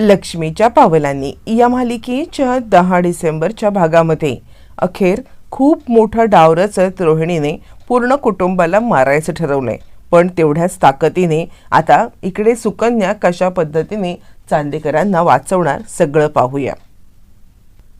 लक्ष्मीच्या पावलांनी या मालिकेच्या दहा डिसेंबरच्या भागामध्ये. अखेर खूप मोठा डाव रचत रोहिणीने पूर्ण कुटुंबाला मारायचं ठरवलंय. पण तेवढ्याच ताकदीने आता इकडे सुकन्या कशा पद्धतीने चांदेकरांना वाचवणार सगळं पाहूया.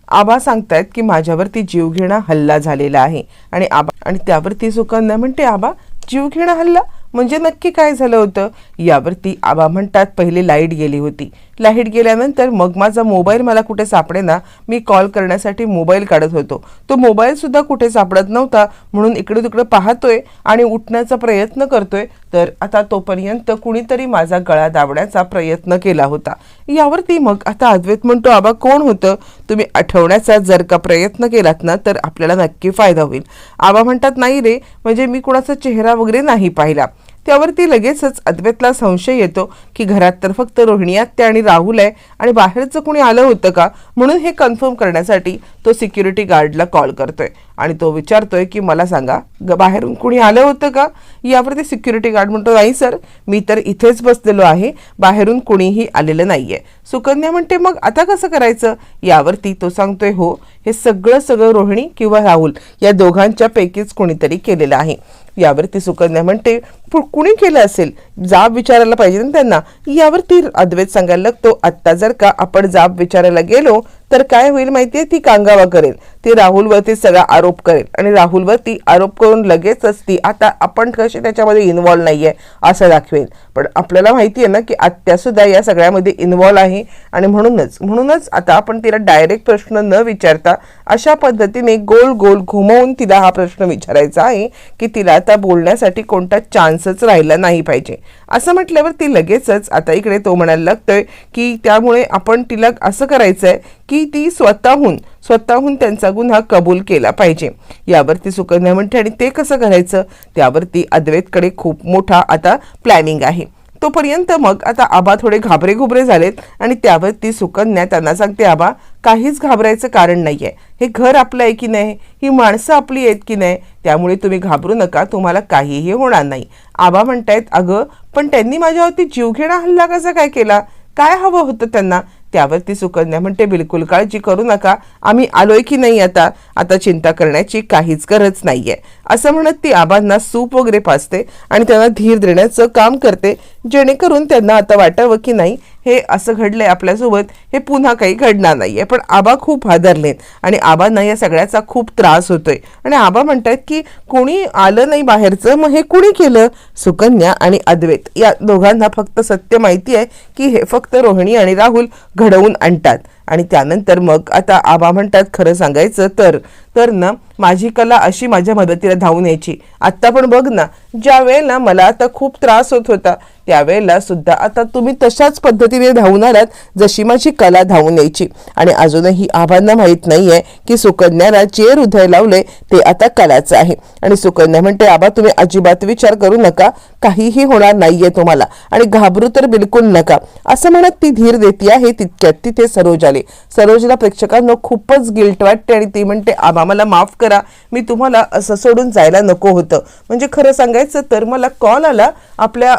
आबा सांगतायत की माझ्यावरती जीवघेणा हल्ला झालेला आहे आणि आबा आणि त्यावरती सुकन्या म्हणते आबा जीवघेणा हल्ला? म्हणजे नक्की काय झालं होतं? यावरती आबा म्हणतात पहिले लाइट गेली होती. लाइट गेल्यानंतर मग माझा मोबाईल मला कुठे सापडेना मी कॉल करण्यासाठी मोबाईल काढत होतो. तो मोबाईलसुद्धा कुठे सापडत नव्हता म्हणून इकडे तिकडे पाहतोय आणि उठण्याचा प्रयत्न करतोय तर आता तोपर्यंत कुणीतरी माझा गळा दाबण्याचा प्रयत्न केला होता. यावरती मग आता अद्वैत म्हणतो आबा कोण होतं? तुम्ही आठवण्याचा जर का प्रयत्न केलात ना तर आपल्याला नक्की फायदा होईल. आबा म्हणतात नाही रे म्हणजे मी कुणाचा चेहरा वगैरे नाही पाहिला. त्यावरती लगेचच अद्वैतला संशय येतो की घरात तर फक्त रोहिणी आत्या आणि राहुल आहे आणि बाहेरचं कोणी आलं होतं का? म्हणून हे कन्फर्म करण्यासाठी तो सिक्युरिटी गार्डला कॉल करतोय आणि तो विचारतोय की मला सांगा ग बाहेरून कुणी आलं होतं का? यावरती सिक्युरिटी गार्ड म्हणतो नाही सर मी तर इथेच बसलेलो आहे बाहेरून कुणीही आलेलं नाहीये. सुकन्या म्हणते मग आता कसं करायचं? यावरती तो सांगतोय हो हे सगळं सगळं रोहिणी किंवा राहुल या दोघांच्या पैकीच कोणीतरी केलेलं आहे. यावरती सुकन्या म्हणते कुणी केलं असेल? जाब विचारायला पाहिजे ना त्यांना. यावरती अद्वैत सांगायला लागतो. आत्ता जर का आपण जाब विचारायला गेलो तर काय होईल माहितीये? ती कांगावा करेल. ती राहुलवरती सगळा आरोप करेल. आणि राहुलवरती आरोप करून लगेचच ती आता आपण कशी त्याच्यामध्ये इन्व्हॉल्व आहे असं दाखवेल. पण आपल्याला माहिती आहे ना की आत्यासुद्धा या सगळ्यामध्ये इन्व्हॉल्व आहे. आणि म्हणूनच म्हणूनच आता आपण तिला डायरेक्ट प्रश्न न विचारता अशा पद्धतीने गोल गोल घुमवून तिला हा प्रश्न विचारायचा आहे की तिला आता बोलण्यासाठी कोणता चान्स माणसंच राहिला नाही पाहिजे. असं म्हटल्यावर ती लगेचच आता इकडे तो म्हणायला लागतोय की त्यामुळे आपण तिला असं करायचं आहे की ती स्वतःहून स्वतःहून त्यांचा गुन्हा कबूल केला पाहिजे. यावरती सुकन्या म्हणते आणि ते कसं करायचं? त्यावरती अद्वैतकडे खूप मोठा आता प्लॅनिंग आहे. तोपर्यंत मग आता आबा थोडे घाबरे घुबरे झालेत आणि त्यावरती सुकन्या त्यांना सांगते आबा काहीच घाबरायचं कारण नाही आहे हे घर आपलं आहे की नाही? ही माणसं आपली आहेत की नाही? त्यामुळे तुम्ही घाबरू नका तुम्हाला काहीही होणार नाही. आबा म्हणतायत अगं पण त्यांनी माझ्यावरती जीवघेणा हल्ला कसा काय केला? काय हवं होतं त्यांना? त्यावरती सुकन्या म्हणते बिलकुल काळजी करू नका. आम्ही आलोय की नाही आता? आता चिंता करण्याची काहीच गरज नाहीये. असं म्हणत ती आबांना सूप वगैरे पाचते आणि त्यांना धीर देण्याचं काम करते जेणेकरून त्यांना आता वाटावं की नाही हे असं घडलंय आपल्यासोबत हे पुन्हा काही घडणार नाहीये. पण आबा खूप हादरलेत आणि आबांना या सगळ्याचा खूप त्रास होतोय. आणि आबा म्हणतात की कोणी आलं नाही बाहेरचं मग हे कुणी केलं? सुकन्या आणि अद्वैत. या दोघांना फक्त सत्य माहिती आहे की हे फक्त रोहिणी आणि राहुल घडवून आणतात. आणि त्यानंतर मग आता आबा म्हणतात खरं सांगायचं तर तर ना माझी कला अशी माझ्या मदतीला धावून यायची. आत्ता पण बघ ना ज्या वेळेला मला आता खूप त्रास होत होता त्यावेळेला सुद्धा आता तुम्ही तशाच पद्धतीने धावून आलात जशी माझी कला धावून यायची. आणि अजूनही आबांना माहीत नाही आहे की सुकन्याला जे हृदय लावले ते आता कलाचं आहे. आणि सुकन्या म्हणते आबा तुम्ही अजिबात विचार करू नका काहीही होणार नाहीये तुम्हाला. आणि घाबरू तर बिलकुल नका. असं म्हणत ती धीर देते आहे तितक्यात तिथे सरोज आले. सरोजला प्रेक्षकांना खूपच गिल्ट वाटते आणि ती म्हणते आबा मला माफ करा. मी तुम्हाला असं सोडून जायला नको होतं. म्हणजे खरं सांगायचं तर मला कॉल आला आपल्या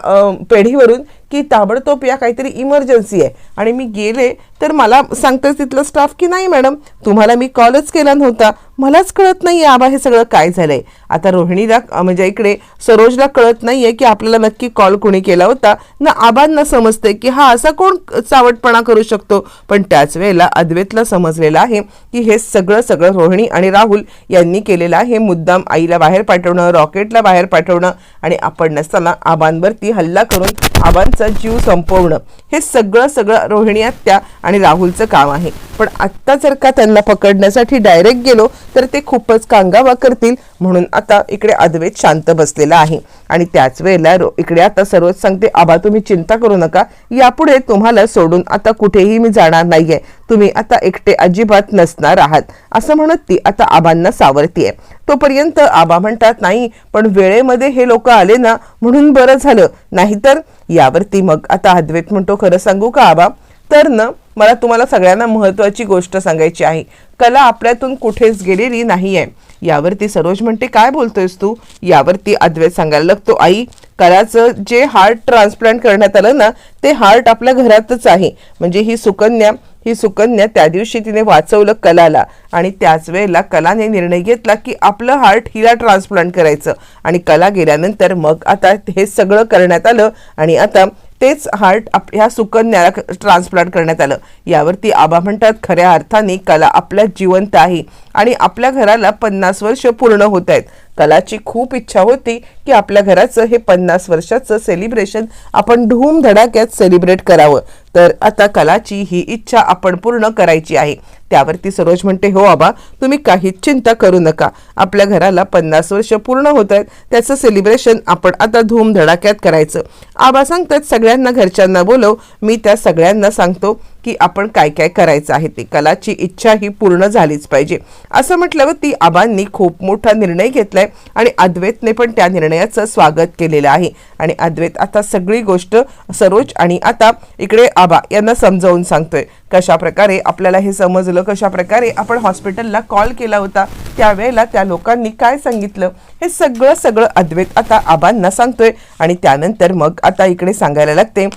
पेढीवरून की ताबडतोब या काहीतरी इमर्जन्सी आहे. आणि मी गेले तर मला सांगतेच तिथलं स्टाफ की नाही मॅडम तुम्हाला मी कॉलच केला नव्हता. मलाच कळत नाही आबा हे सगळं काय झालंय. आता रोहिणीला म्हणजे इकडे सरोजला कळत नाहीये की आपल्याला नक्की कॉल कोणी केला होता. ना आबांना समजते की हा असा कोण चावटपणा करू शकतो. पण त्याच वेळेला अद्वैतला समजलेलं आहे की हे सगळं सगळं रोहिणी आणि राहुल यांनी केलेलं आहे. मुद्दाम आईला बाहेर पाठवणं रॉकेटला बाहेर पाठवणं आणि आपण नसताना आबांवरती हल्ला करून आबांचा जीव संपवणं. हे सगळं सगळं रोहिणी आत्या आणि राहुलचं काम आहे. पण आत्ता जर का त्यांना पकडण्यासाठी डायरेक्ट गेलो तर ते खूपच कांगावा करतील. म्हणून आता इकडे अद्वैत शांत बसलेला आहे. आणि त्याच वेळेला इकडे आता सर्वच सांगते आबा तुम्ही चिंता करू नका. यापुढे तुम्हाला सोडून आता कुठेही मी जाणार नाहीये. तुम्ही आता एकटे अजिबात नसणार आहात. असं म्हणत ती आता आबांना सावरतीये. तोपर्यंत आबा म्हणतात नाही पण वेळेमध्ये हे लोक आले ना म्हणून बरं झालं. नाहीतर यावरती मग आता अद्वैत म्हणतो खरं सांगू का आबा? तर ना मला तुम्हाला सगळ्यांना महत्त्वाची गोष्ट सांगायची आहे. कला आपल्यातून कुठेच गेलेली नाही आहे यावरती सरोज म्हणते काय बोलतोयस तू? यावरती अद्वैत सांगायला लागतो आई कलाचं जे हार्ट ट्रान्सप्लांट करण्यात आलं ना ते हार्ट आपल्या घरातच आहे. म्हणजे ही सुकन्या ही सुकन्या त्या दिवशी तिने वाचवलं कलाला आणि त्याच वेळेला कलाने निर्णय घेतला की आपलं हार्ट हिला ट्रान्सप्लांट करायचं. आणि कला गेल्यानंतर मग आता हे सगळं करण्यात आलं आणि आता तेच हार्ट आप ह्या सुकन्याला ट्रान्सप्लांट करण्यात आलं. यावरती आबा म्हणतात खऱ्या अर्थाने कला आपल्या जिवंत आहे आणि आपल्या घराला पन्नास वर्ष पूर्ण होत आहेत. कलाची खूप इच्छा होती की आपल्या घराचं हे पन्नास वर्षाचं सेलिब्रेशन आपण धूमधडाक्यात सेलिब्रेट करावं. तर आता कलाची ही इच्छा आपण पूर्ण करायची आहे. त्यावरती सरोज म्हणते हो आबा तुम्ही काहीच चिंता करू नका. आपल्या घराला पन्नास वर्ष पूर्ण होत आहेत. त्याचं सेलिब्रेशन आपण आता धूमधडाक्यात करायचं. आबा सांगतात सगळ्यांना घरच्यांना बोलव. मी त्या सगळ्यांना सांगतो की आपण काय काय करायचं आहे ते. कलाची इच्छा ही पूर्ण झालीच पाहिजे. असं म्हटल्यावर ती आबांनी खूप मोठा निर्णय घेतला आहे. आणि अद्वैतने पण त्या निर्णयाचं स्वागत केलेलं आहे. आणि अद्वैत आता सगळी गोष्ट सरोज आणि आता इकडे आबा यांना समजावून सांगतोय. कशा प्रकारे आपल्याला हे समजलं कशा प्रकारे आपण हॉस्पिटलला कॉल केला होता त्यावेळेला त्या लोकांनी काय सांगितलं हे सगळं सगळं अद्वैत आता आबांना सांगतोय. आणि त्यानंतर मग आता इकडे सांगायला लागते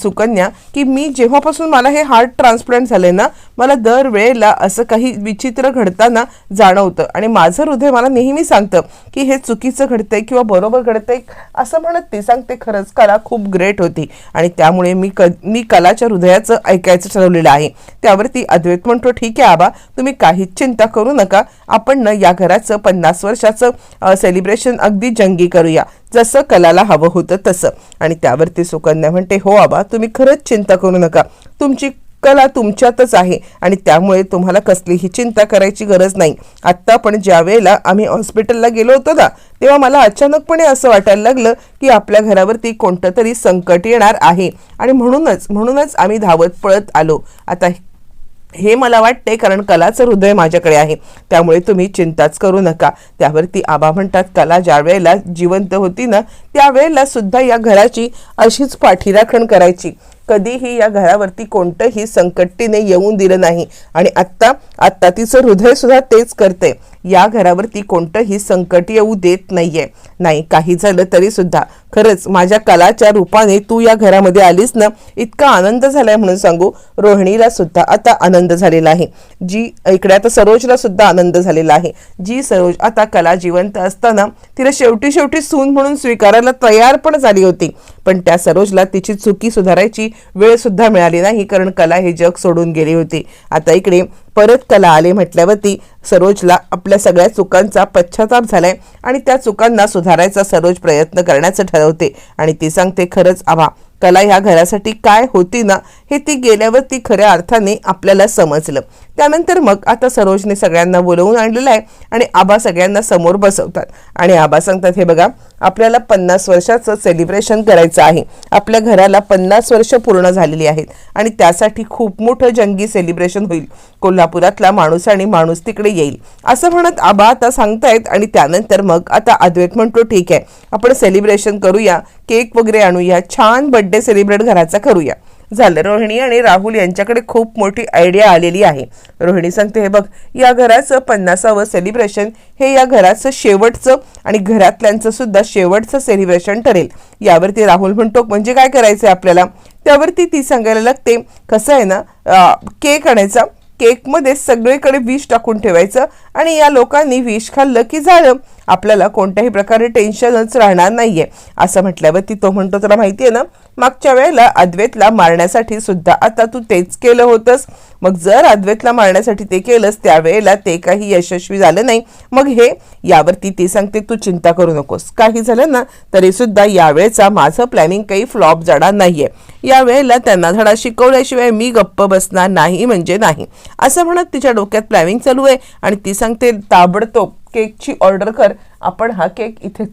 सुकन्या की मी जेव्हापासून मला हे हार्ट ट्रान्सप्लांट झाले ना मला दरवेळेला असं काही विचित्र घडताना जाणवतं. आणि माझं हृदय मला नेहमी सांगतं की हे चुकीचं घडतंय किंवा बरोबर घडतंय असं म्हणत ते सांगते खरंच कला खूप ग्रेट होती. आणि त्यामुळे मी क मी कलाच्या हृदयाचं ऐकायचं ठरवलेलं आहे. त्यावरती अद्वैत म्हणतो ठीक आहे आबा तुम्ही काहीच चिंता करू नका. आपण ना या घराचं पन्नास वर्षाचं सेलिब्रेशन अगदी जंगी करूया. जसं कलाला हवं होतं तसं. आणि त्यावरती सुकन्या म्हणते हो आबा तुम्ही खरंच चिंता करू नका. तुमची कला तुमच्यातच आहे आणि त्यामुळे तुम्हाला कसलीही चिंता करायची गरज नाही. आत्ता पण ज्या वेळेला आम्ही हॉस्पिटलला गेलो होतो ना तेव्हा मला अचानकपणे असं वाटायला लागलं की आपल्या घरावरती कोणतं तरी संकट येणार आहे. आणि म्हणूनच म्हणूनच आम्ही धावत पळत आलो. आता हे मला वाटते कारण कलाचं हृदय माझ्याकडे आहे. त्यामुळे तुम्ही चिंताच करू नका. त्यावरती आबा म्हणतात कला ज्या वेळेला जिवंत होती ना त्यावेळेला सुद्धा या घराची अशीच पाठीराखण करायची. कधीही या घरावरती कोणतंही संकट तिने येऊन दिलं नाही. आणि आत्ता आत्ता तिचं हृदय सुद्धा तेच करते. या घरावरती कोणतंही संकट येऊ देत नाहीये. नाही काही झालं तरी सुद्धा. खरंच माझ्या कलाच्या रूपाने तू या घरामध्ये आलीस ना इतका आनंद झालाय म्हणून सांगू रोहिणीला सुद्धा आता आनंद झालेला आहे. जी इकडे आता सरोजला सुद्धा आनंद झालेला आहे. जी सरोज आता कला जिवंत असताना तिला शेवटी शेवटी सून म्हणून स्वीकारायला तयार पण झाली होती. पण त्या सरोजला तिची चुकी सुधारायची वेळ सुद्धा मिळाली नाही कारण कला हे जग सोडून गेली होती. आता इकडे परत कला आले म्हटल्यावरती सरोजला आपल्या सगळ्या चुकांचा पश्चाताप झालाय आणि त्या चुकांना सुधारायचा सरोज प्रयत्न करण्याचं ठरवते. आणि ती सांगते खरंच आभा कला ह्या घरासाठी काय होती ना हे ती गेल्यावर ती खऱ्या अर्थाने आपल्याला समजलं. त्यानंतर मग आता सरोजने सगळ्यांना बोलवून आणलेलं आहे आणि आबा सगळ्यांना समोर बसवतात. आणि आबा सांगतात हे बघा आपल्याला पन्नास वर्षाचं सेलिब्रेशन करायचं आहे. आपल्या घराला पन्नास वर्ष पूर्ण झालेली आहेत आणि त्यासाठी खूप मोठं जंगी सेलिब्रेशन होईल. कोल्हापुरातला माणूस आणि माणूस तिकडे येईल. असं म्हणत आबा आता सांगतायत आणि त्यानंतर मग आता अद्वैत म्हणतो ठीक आहे आपण सेलिब्रेशन करूया. केक वगैरे आणूया छान बर्थडे सेलिब्रेट घराचा करूया. झालं रोहिणी आणि राहुल यांच्याकडे खूप मोठी आयडिया आलेली आहे. रोहिणी सांगते हे बघ या घराचं पन्नासावं सेलिब्रेशन हे या घराचं शेवटचं आणि घरातल्यांचं सुद्धा शेवटचं सेलिब्रेशन ठरेल. यावरती राहुल म्हणतो म्हणजे काय करायचं आहे आपल्याला? त्यावरती ती सांगायला लागते कसं आहे ना केक आणायचा केकमध्ये सगळीकडे विष टाकून ठेवायचं आणि या लोकांनी विष खाल्लं की झालं. आपल्याला कोणत्याही प्रकारे टेन्शनच राहणार नाहीये. असं म्हटल्यावरती तो म्हणतो तुला माहिती आहे ना मागच्या वेळेला अद्वैतला मारण्यासाठी सुद्धा आता तू तेच केलं होतंस. मग जर अद्वैतला मारण्यासाठी ते केलंस त्यावेळेला ते काही यशस्वी झालं नाही. मग हे यावरती ती सांगते तू चिंता करू नकोस. काही झालं ना तरी सुद्धा यावेळेचा माझं प्लॅनिंग काही फ्लॉप जाणार नाहीये. यावेळेला त्यांना धडा शिकवल्याशिवाय मी गप्प बसणार नाही म्हणजे नाही. असं म्हणत तिच्या डोक्यात प्लॅनिंग चालू आहे आणि ती सांगते ताबडतोब केकची ऑर्डर कर आपण हा केक इथे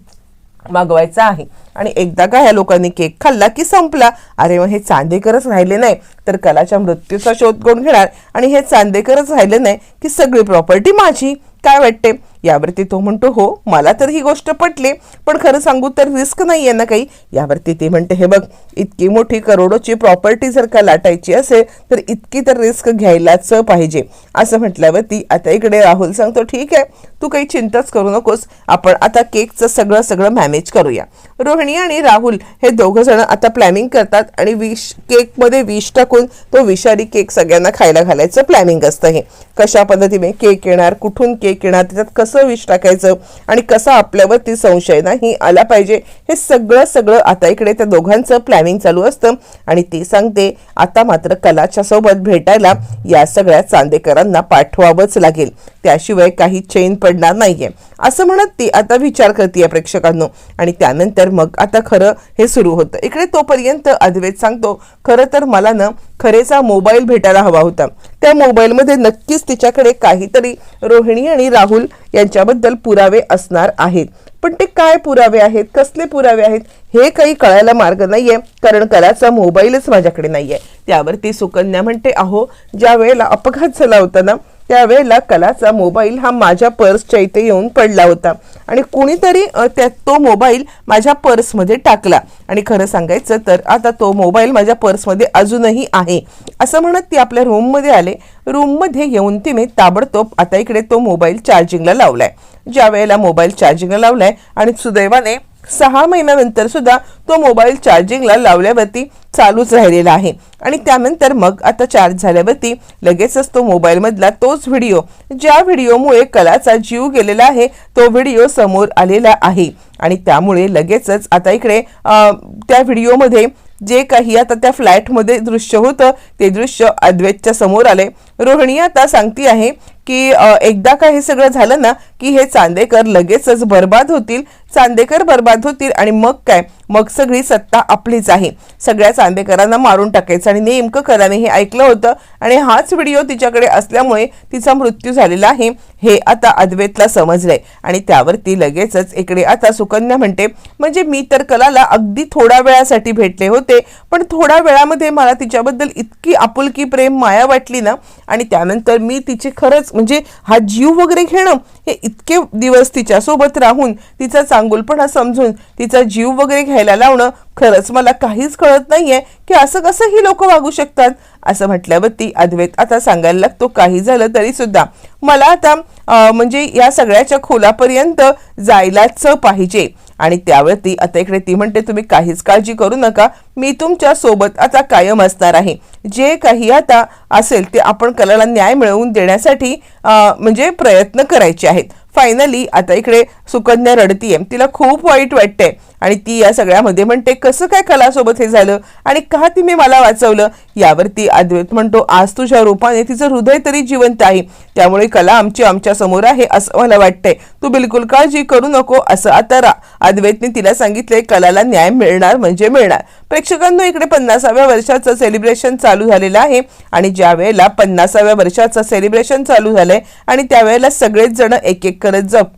मागवायचा आहे. आणि एकदा का ह्या लोकांनी केक खाल्ला की संपला? अरे मग हे चांदेकरच राहिले नाही तर कलाच्या मृत्यूचा शोध कोण घेणार? आणि हे चांदेकरच राहिले नाही की सगळी प्रॉपर्टी माझी? काय वाटते? यावरती तो म्हणतो हो मला तर ही गोष्ट पटली पण खरं सांगू तर रिस्क नाही आहे ना काही. यावरती ती म्हणते हे बघ इतकी मोठी करोडोची प्रॉपर्टी जर का लाटायची असेल तर इतकी तर रिस्क घ्यायलाच पाहिजे. असं म्हटल्यावरती आता इकडे राहुल सांगतो ठीक आहे तू काही चिंताच करू नकोस. आपण आता केकचं सगळं सगळं मॅनेज करूया. रोहिणी आणि राहुल हे दोघं जण आता प्लॅनिंग करतात आणि विष केकमध्ये विष टाकून तो विषारी केक सगळ्यांना खायला घालायचं प्लॅनिंग असतं हे. कशा पद्धतीने केक येणार कुठून केक येणार त्याच्यात कसं विष टाकायचं आणि कसं आपल्यावरती संशय नाही आला पाहिजे हे सगळं सगळं आता इकडे त्या दोघांचं प्लॅनिंग चालू असतं. आणि ती सांगते आता मात्र कलाच्या सोबत भेटायला या सगळ्या चांदेकरांना पाठवावंच लागेल. त्याशिवाय काही चेन पडणार नाहीये. असं म्हणत ती आता विचार करते प्रेक्षकांनो. आणि त्यानंतर मग आता खरं हे सुरू होतं. इकडे तोपर्यंत अद्वैत सांगतो खरं तर मला ना खरेचा मोबाईल भेटायला हवा होता. त्या मोबाईलमध्ये नक्कीच तिच्याकडे काहीतरी रोहिणी आणि राहुल यांच्याबद्दल पुरावे असणार आहेत. पण ते काय पुरावे आहेत? कसले पुरावे आहेत? हे काही कळायला मार्ग नाहीये कारण कलाचा मोबाईलच माझ्याकडे नाहीये. त्यावरती सुकन्या म्हणते अहो ज्या वेळेला अपघात झाला होता ना त्यावेळेला कलाचा मोबाईल हा माझ्या पर्सच्या इथे येऊन पडला होता. आणि कुणीतरी त्या तो मोबाईल माझ्या पर्समध्ये टाकला. आणि खरं सांगायचं तर आता तो मोबाईल माझ्या पर्समध्ये अजूनही आहे. असं म्हणत ती आपल्या रूममध्ये आले. रूममध्ये येऊन तिने ताबडतोब आता इकडे तो मोबाईल चार्जिंगला लावलाय. ज्या वेळेला मोबाईल चार्जिंगला लावलाय आणि सुदैवाने सहा महिन्यानंतर सुद्धा तो मोबाईल चार्जिंगला लावल्यावरती चालूच राहिलेला आहे. आणि त्यानंतर मग आता चार्ज झाल्यावरती लगेचच तो मोबाईलमधला तोच व्हिडिओ ज्या व्हिडिओमुळे कलाचा जीव गेलेला आहे तो व्हिडिओ समोर आलेला आहे. आणि त्यामुळे लगेचच आता इकडे त्या व्हिडिओमध्ये जे काही आता त्या फ्लॅटमध्ये दृश्य होतं ते दृश्य अद्वैतच्या समोर आले रोहिणी आता सांगती आहे की एकदा का हे सगळं झालं ना की हे चांदेकर लगेचच बर्बाद होतील चांदेकर बर्बाद होतील आणि मग काय? मग सगळी सत्ता आपलीच आहे. सगळ्या चांदेकरांना मारून टाकायचं आणि नेमकं कराने हे ऐकलं होतं आणि हाच व्हिडिओ तिच्याकडे असल्यामुळे तिचा मृत्यू झालेला आहे हे आता अद्वैतला समजलंय. आणि त्यावर ती लगेचच इकडे आता सुकन्या म्हणते म्हणजे मी तर कलाला अगदी थोड्या वेळासाठी भेटले होते पण थोड्या वेळामध्ये मला तिच्याबद्दल इतकी आपुलकी प्रेम माया वाटली ना आणि त्यानंतर मी तिचे खरंच म्हणजे हा जीव वगैरे घेणं हे इतके दिवस तिच्यासोबत राहून तिचा चांगुलपणा समजून तिचा जीव वगैरे घ्यायला लावणं खरंच मला काहीच कळत नाहीये की असं कसं ही लोक वागू शकतात. असं म्हटल्यावरती अद्वैत आता सांगायला लागतो काही झालं तरी सुद्धा. मला आता म्हणजे या सगळ्याच्या खोलापर्यंत जायलाच पाहिजे. आणि त्यावरती आता इकडे ती म्हणते तुम्ही काहीच काळजी करू नका. मी तुमच्यासोबत आता कायम असणार आहे. जे काही आता असेल ते आपण कलाला न्याय मिळवून देण्यासाठी म्हणजे प्रयत्न करायचे आहेत. फायनली आता इकडे सुकन्या रडतीये. तिला खूप वाईट वाटतंय. आणि ती या सगळ्यामध्ये म्हणते कसं काय कलासोबत हे झालं? आणि का तिने मला वाचवलं? यावरती अद्वैत म्हणतो आज तुझ्या रूपाने तिचं हृदय तरी जिवंत आहे. त्यामुळे कला आमची आमच्यासमोर आहे असं मला वाटतंय. तू बिलकुल काळजी करू नको असं आता अद्वैतने तिला सांगितले कलाला न्याय मिळणार म्हणजे मिळणार. प्रेक्षकांनो इकडे पन्नासाव्या वर्षाचं सेलिब्रेशन चालू झालेलं आहे. आणि ज्या वेळेला पन्नासाव्या वर्षाचं सेलिब्रेशन चालू झालंय आणि त्यावेळेला सगळेच जण एक एक करत जप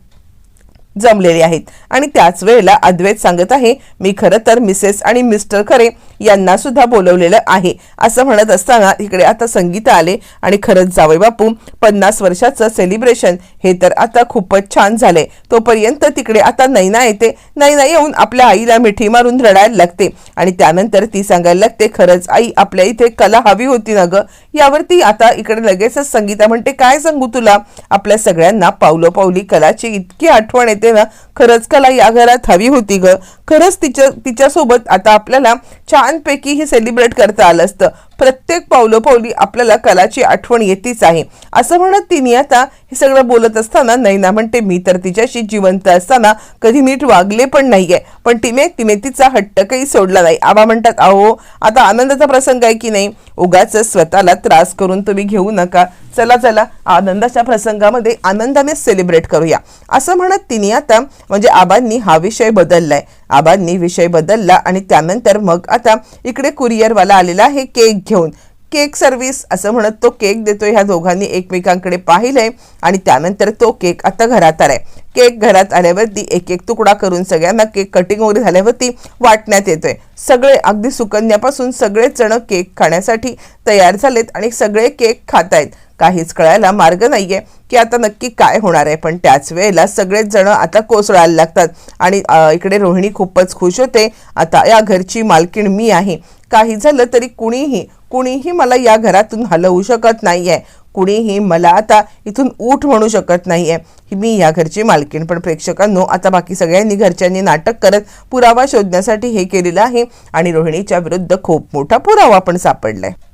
जमलेले आहेत. आणि त्याच वेळेला अद्वैत सांगत आहे मी खरं तर मिसेस आणि मिस्टर खरे यांना सुद्धा बोलवलेलं आहे. असं म्हणत असताना इकडे आता संगीता आले आणि खरंच जावे बापू पन्नास वर्षाचं सेलिब्रेशन हे तर आता खूपच छान झालंय. तोपर्यंत तिकडे आता नैना येते. नैना येऊन आपल्या आईला मिठी मारून रडायला लागते आणि त्यानंतर ती सांगायला लागते खरंच आई आपल्या इथे कला हवी होती ना ग. यावरती आता इकडे लगेचच संगीता म्हणते काय सांगू तुला? आपल्या सगळ्यांना पावलोपावली कलाची इतकी आठवण येते ना खरंच कला या घरात हवी होती ग. खरंच तिच्या तिच्यासोबत आता आपल्याला छानपैकी हे सेलिब्रेट करता आलं असतं. प्रत्येक पावलोपावली आपल्याला कलाची आठवण येतीच आहे. असं म्हणत तिने आता हे सगळं बोलत असताना नैना म्हणते मी तर तिच्याशी जिवंत असताना कधी नीट वागले पण नाहीये. पण तिने तिने तिचा हट्ट काही सोडला नाही. आबा म्हणतात अहो आता आनंदाचा प्रसंग आहे की नाही? उगाच स्वतःला त्रास करून तुम्ही घेऊ नका. चला चला आनंदाच्या प्रसंगामध्ये आनंदाने सेलिब्रेट करूया. असं म्हणत तिने आता म्हणजे आबांनी हा विषय बदललाय. आबांनी विषय बदलला आणि त्यानंतर मग आता इकडे कुरिअरवाला आलेला आहे केक घेऊन. केक सर्व्हिस असं म्हणत तो केक देतोय ह्या दोघांनी एकमेकांकडे पाहिलंय आणि त्यानंतर तो केक आता घरात आलाय. केक घरात आल्यावरती एक एक तुकडा करून सगळ्यांना केक कटिंग वगैरे झाल्यावरती वाटण्यात येतोय. सगळे अगदी सुकन्यापासून सगळेच जण केक खाण्यासाठी तयार झालेत आणि सगळे केक खात आहेत काहीच कळायला मार्ग नाहीये की आता नक्की काय होणार आहे. पण त्याच वेळेला सगळेच जण आता कोसळायला लागतात. आणि इकडे रोहिणी खूपच खुश होते. आता या घरची मालकीण मी आहे. काही झालं तरी कुणीही कुणीही मला या घरातून हलवू शकत नाही आहे कुणीही मला आता इथून ऊठ म्हणू शकत नाही आहे मी या घरची मालकीण पण प्रेक्षकांनो आता बाकी सगळ्यांनी घरच्यांनी नाटक करत पुरावा शोधण्यासाठी हे केलेलं आहे. आणि रोहिणीच्या विरुद्ध खूप मोठा पुरावा पण सापडला आहे